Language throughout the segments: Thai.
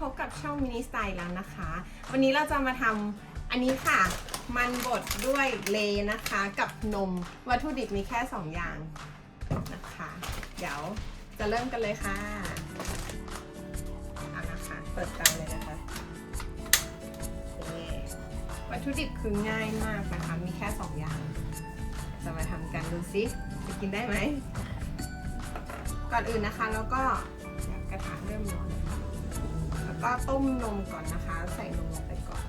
พบกับช่องมินิสไตล์แล้วนะคะ วันนี้เราจะมาทำอันนี้ค่ะ มันบดด้วยเลนะคะกับนม วัตถุดิบมีแค่ 2 อย่างนะคะ เดี๋ยวจะเริ่มกันเลยค่ะเอานะคะเปิดเตาเลยนะคะโอวัตถุดิบคือง่ายมากนะคะ มีแค่ 2 อย่าง จะมาทำกันดูซิจะกินได้ไหม ก่อนอื่นนะคะแล้วก็กระถางเริ่มร้อนนะคะ แล้วก็ต้มนมก่อนนะคะ ใส่นมลงไปก่อน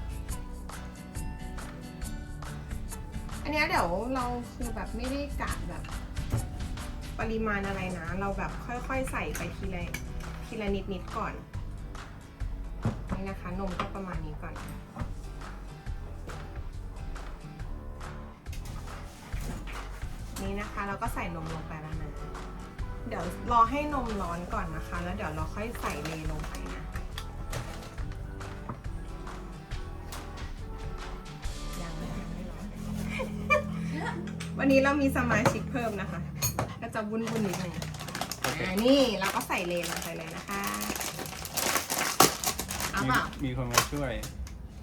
อันนี้เดี๋ยวเราคือแบบไม่ได้กะแบบ ปริมาณอะไรนะ เราแบบค่อยๆใส่ไปทีละทีละนิดนิดๆก่อน นี่นะคะ นมก็ประมาณนี้ก่อน นี่นะคะเราก็ใส่นมลงไปแล้วนะเดี๋ยวรอให้นมร้อนก่อนนะคะ แล้วเดี๋ยวเราค่อยใส่เลยลงไป วันนี้เรามีสมาชิกเพิ่มนะคะ ก็จะวุ่นวุ่นๆนิดนึงอ่านี่เราก็ใส่เลย์ลงไปเลยนะคะเอาเปล่ามีคนมาช่วย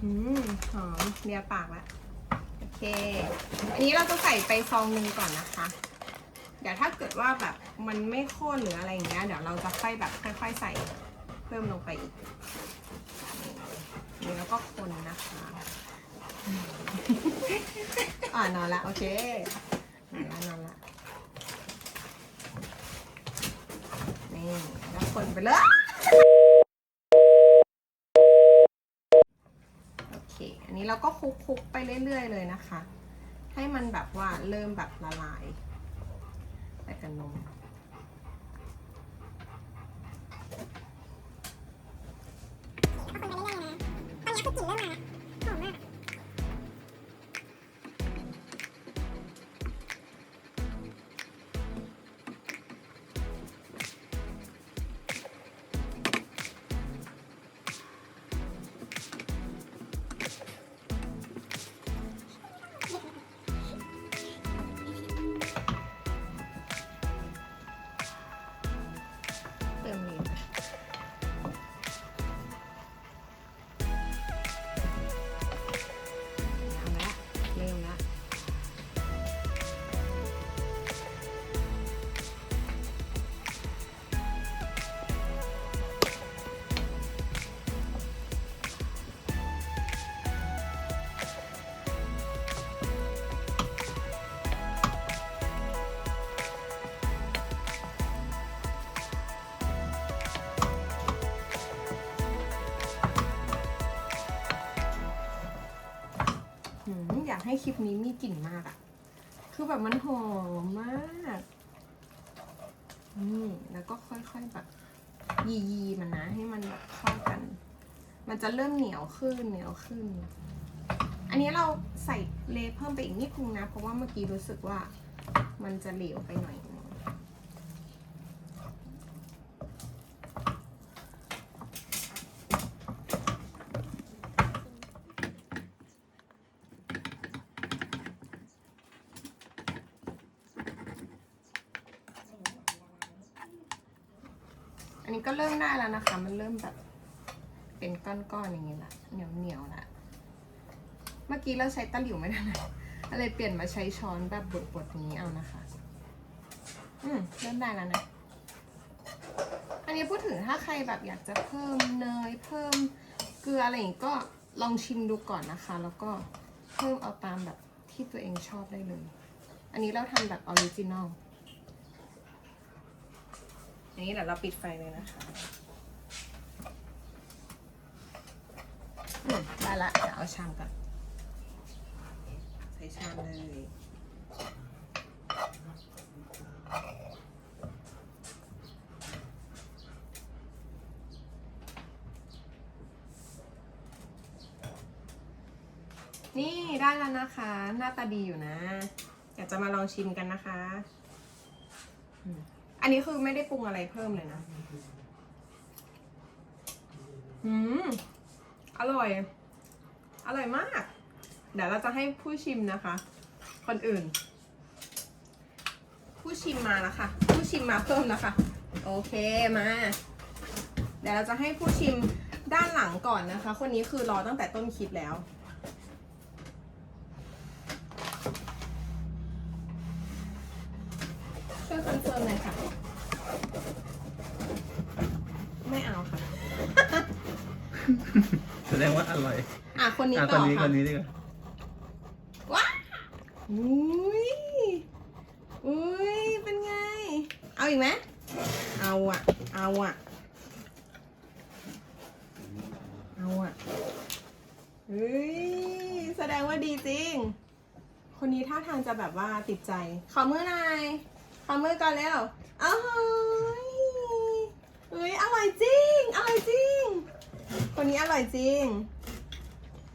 อืมหอมเลียปากละโอเค อันนี้เราจะใส่ไปซองหนึ่งก่อนนะคะ เดี๋ยวถ้าเกิดว่าแบบมันไม่ข้นหรืออะไรอย่างเงี้ยเดี๋ยวเราจะค่อยแบบค่อย ๆ ใส่เพิ่มลงไปอีกนี่แล้วก็คนนะคะ อ่านอนละโอเคนอนละนอนละนี่แล้วคน ไปเลย โอเค อันนี้เราก็คลุกๆไปเรื่อย ๆ เลยนะคะ ให้มันแบบว่าเริ่มแบบละลายไปกับนมคนไปเรื่อยๆนะตอนนี้คือกลิ่นเริ่มมาแล้ว อยากให้คลิปนี้มีกลิ่นมากอะคือแบบมันหอมมากนี่แล้วก็ค่อยๆแบบยียีๆมันนะ ให้มันแบบเข้ากัน มันจะเริ่มเหนียวขึ้นเหนียวขึ้น อันนี้เราใส่เลเพิ่มไปอีกนิดนึงนะ เพราะว่าเมื่อกี้รู้สึกว่ามันจะเหลวไปหน่อยนึง อันนี้ก็เริ่มได้แล้วนะคะ มันเริ่มแบบ เป็นก้อนๆอย่างนี้ละเหนียวเหนียวๆละเมื่อกี้เราใช้ตะหลิวไม่ได้เลยอะไรเปลี่ยนมาใช้ช้อนแบบบดๆนี้เอานะคะ อืมเริ่มได้แล้วนะ อันนี้พูดถึงถ้าใครแบบอยากจะเพิ่มเนยเพิ่มเกลืออะไรอย่างงี้ก็ลองชิมดูก่อนนะคะ แล้วก็เพิ่มเอาตามแบบที่ตัวเองชอบได้เลย อันนี้เราทำแบบออริจินอล อันนี้เดี๋ยวเราปิดไฟเลยนะคะอืมได้ละเดี๋ยวเอาชามก่อนใส่ชามเลยนี่ได้แล้วนะคะ หน้าตาดีอยู่นะ อยากจะมาลองชิมกันนะคะ อืมอันนี้คือไม่ได้ปรุงอะไรเพิ่มเลยนะ อืม อร่อย อร่อยมาก เดี๋ยวเราจะให้ผู้ชิมนะคะ คนอื่น ผู้ชิมมาแล้วค่ะ ผู้ชิมมาเพิ่มนะคะโอเคมา เดี๋ยวเราจะให้ผู้ชิมด้านหลังก่อนนะคะ คนนี้คือรอตั้งแต่ต้นคลิปแล้ว ช่วยคอนเฟิร์มหน่อยค่ะ ไม่เอาค่ะ แสดงว่าอร่อยอะคนนี้อะคต่นอนี้คค่ะนนี้ดีกว่าว้าอุ้ยอุ้ยเป็นไง เอาอีกไหมเอาอะเอาอะเอาอะเฮ้ยแสดงว่าดีจริง คนนี้ท่าทางจะแบบว่าติดใจ ขอมือหน่อยขอมือก่อนเร็วอ้าวเฮ้ยเฮ้ยอร่อยจริง อร่อยจริง คนนี้อร่อยจริง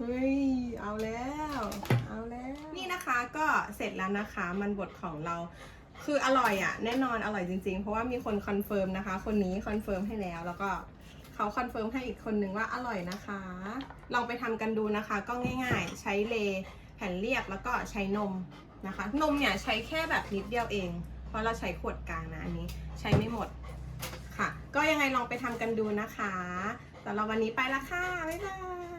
เฮ้ย เอาแล้ว เอาแล้ว นี่นะคะก็เสร็จแล้วนะคะ มันบดของเรา คืออร่อยอะ่ะ แน่นอนอร่อยจริงๆ เพราะว่ามีคนคอนเฟิร์มนะคะ คนนี้คอนเฟิร์มให้แล้ว แล้วก็เขาคอนเฟิร์มให้อีกคนนึงว่าอร่อยนะคะ ลองไปทำกันดูนะคะ ก็ง่ายๆ ใช้เลแผ่นเรียกแล้วก็ใช้นมนะคะ นมเนี่ยใช้แค่แบบนิดเดียวเอง เพราะเราใช้ขวดกลางนะอันนี้ใช้ไม่หมดค่ะ ก็ยังไงลองไปทำกันดูนะคะแต่เราวันนี้ไปละค่ะ บ๊ายบาย